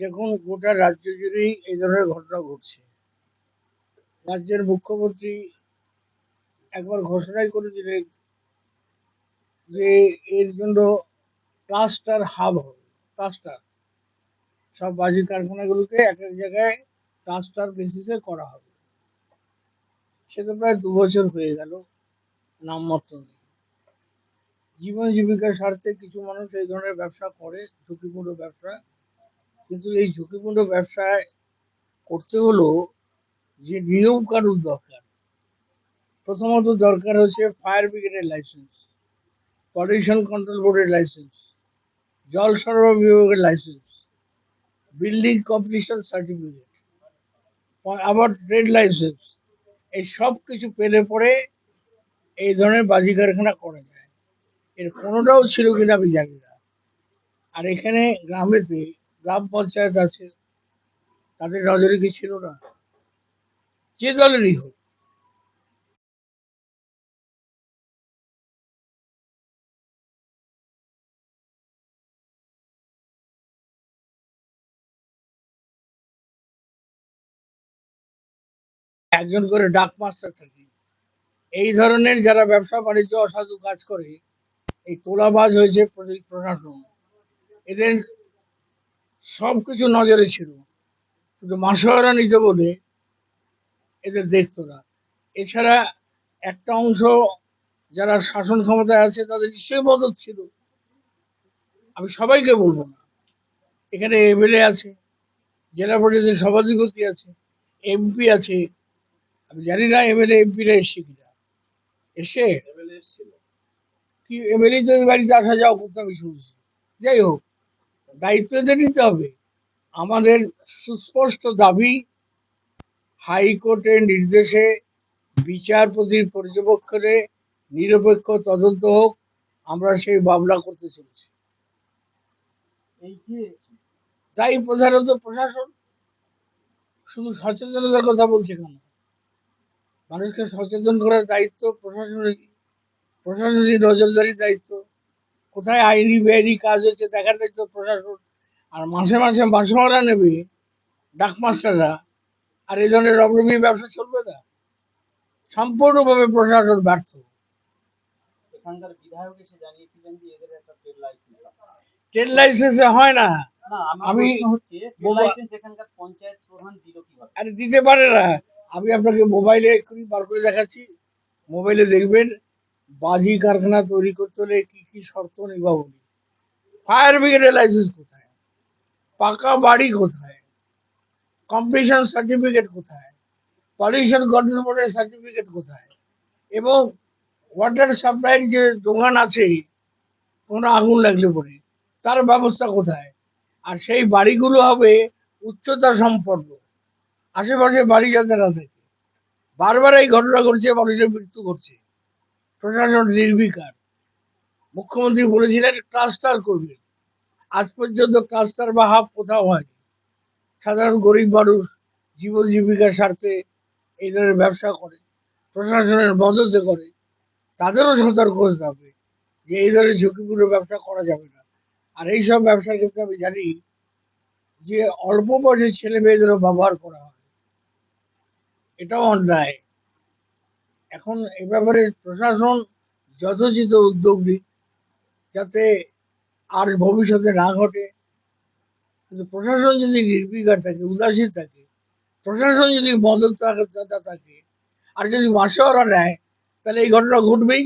দেখুন, গোটা রাজ্য জুড়েই এই ধরনের ঘটনা ঘটছে। রাজ্যের মুখ্যমন্ত্রী একবার ঘোষণাই করে দিলেন যে এর জন্য ক্লাস্টার হাব হবে ক্লাস্টার সব বাজি কারখানাগুলোকে এক এক জায়গায় ক্লাস্টার বেসিসে করা হবে। সেটা প্রায় দু বছর হয়ে গেল, নামমাত্র নেই। জীবন জীবিকার স্বার্থে কিছু মানুষ এই ধরনের ব্যবসা করে, ঝুঁকিপূর্ণ ব্যবসা কিন্তু এই ঝুঁকিপূর্ণ ব্যবসায় করতে হলো যে নিয়ম কানুন দরকার। প্রথমত দরকার হচ্ছে ফায়ার ব্রিগেডের লাইসেন্স পলিউশন কন্ট্রোল বোর্ডের লাইসেন্স জল সরবরাহ বিভাগের লাইসেন্স বিল্ডিং কম্পিটিশন সার্টিফিকেট আবার ট্রেড লাইসেন্স এই সব কিছু পেলে পরে এই ধরনের বাজি কারখানা করা যায়। এর কোনোটাও ছিল কিনা আমি জানি না। আর এখানে গ্রামেতে গ্রাম পঞ্চায়েত আছে, তাদের নজরে কি ছিল না? যে দলেরই হোক। একজন করে ডাক মাস্টার থাকে এই ধরনের যারা ব্যবসা বাণিজ্য, অসাধু কাজ করে, এই তোলাবাজ হয়েছে প্রশাসন এদের সব কিছু নজরে ছিল। শুধু মাসোয়ারা নিতে বলে এদের দেখতো না। এছাড়া একটা অংশ যারা শাসন ক্ষমতায় আছে তাদের নিশ্চয়ই মদত ছিল। আমি সবাইকে বলব না। এখানে এমএলএ আছে জেলা পর্যায়ে সভাধিপতি আছে এমপি আছে। আমি জানি না এমএলএ এমপিরা এসছে কিনা। এসে কি এমএলএ বাড়িতে আসা যাওয়া করতে আমি শুনছি। যাই হোক দায়িত্ব তো নিতে হবে আমাদের সুস্পষ্ট দাবি হাইকোর্টের নির্দেশে বিচারপতির পর্যবেক্ষণে নিরপেক্ষ তদন্ত হোক আমরা সেই মামলা করতে চলেছি। এই তাই প্রধানত প্রশাসন শুধু সচেতনতার কথা বলছে কেন? মানুষকে সচেতন করার দায়িত্ব প্রশাসনের প্রশাসনিক নজরদারির দায়িত্ব। কোথায় আইনি বেআইনি কাজ হচ্ছে দেখার দায়িত্ব প্রশাসন। আর মাসে মাসে মাসোয়ারা নেবে ডাকমাস্টাররা আর এই ধরনের রমরমি ব্যবসা চলবে না। সম্পূর্ণভাবে প্রশাসন ব্যর্থ। এখানকার বিধায়ক এসে জানিয়েছিলেন যে এদের একটা ট্রেড লাইসেন্স ট্রেড লাইসেন্সে হয় না। আমি এখানকার পঞ্চায়েত প্রধান দিল কীভাবে? আরে দিতে পারে না। আমি আপনাকে মোবাইলে এক্ষুনি বার করে দেখাচ্ছি। মোবাইলে দেখবেন। বাজি কারখানা তৈরি করতে হলে কি কি শর্ত নিবাবনী ফায়ার ব্রিগেডের লাইসেন্স কোথায়? পাকা বাড়ি কোথায়? কম্পিটিশন সার্টিফিকেট কোথায়? পলিউশন কন্ট্রোল বোর্ডের সার্টিফিকেট কোথায়? এবং ওয়াটার সাপ্লাইয়ের যে দোকান আছে, কোনো আগুন লাগলে পরে, তার ব্যবস্থা কোথায়? আর সেই বাড়িগুলো হবে উচ্চতা সম্পন্ন। আশেপাশে বাড়ি যাতে না থাকে বারবার এই ঘটনা ঘটছে, মানুষের মৃত্যু ঘটছে। প্রশাসন নির্বিকার। মুখ্যমন্ত্রী বলেছিলেন ক্লাস্টার করবেন। আজ পর্যন্ত ক্লাস্টার বা হাফ কোথাও হয়নি। সাধারণ গরিব মানুষ জীবন জীবিকার স্বার্থে এই ধরনের ব্যবসা করে, প্রশাসনের মদতে করে, তাদেরও সতর্ক হতে হবে যে এই ধরনের ঝুঁকিপূর্ণ ব্যবসা করা যাবে না। আর এইসব ব্যবসার ক্ষেত্রে আমি জানি যে অল্প বয়সী ছেলে মেয়েদেরও ব্যবহার করা হয়। এটাও অন্যায়। এখন এ ব্যাপারে প্রশাসন যথোচিত উদ্যোগ নিক, যাতে আর ভবিষ্যতে না ঘটে। কিন্তু প্রশাসন যদি নির্বিকার থাকে, উদাসীন থাকে, প্রশাসন যদি মদত থাকে থাকে, আর যদি মাসে ওরা নেয়, তাহলে এই ঘটনা ঘটবেই।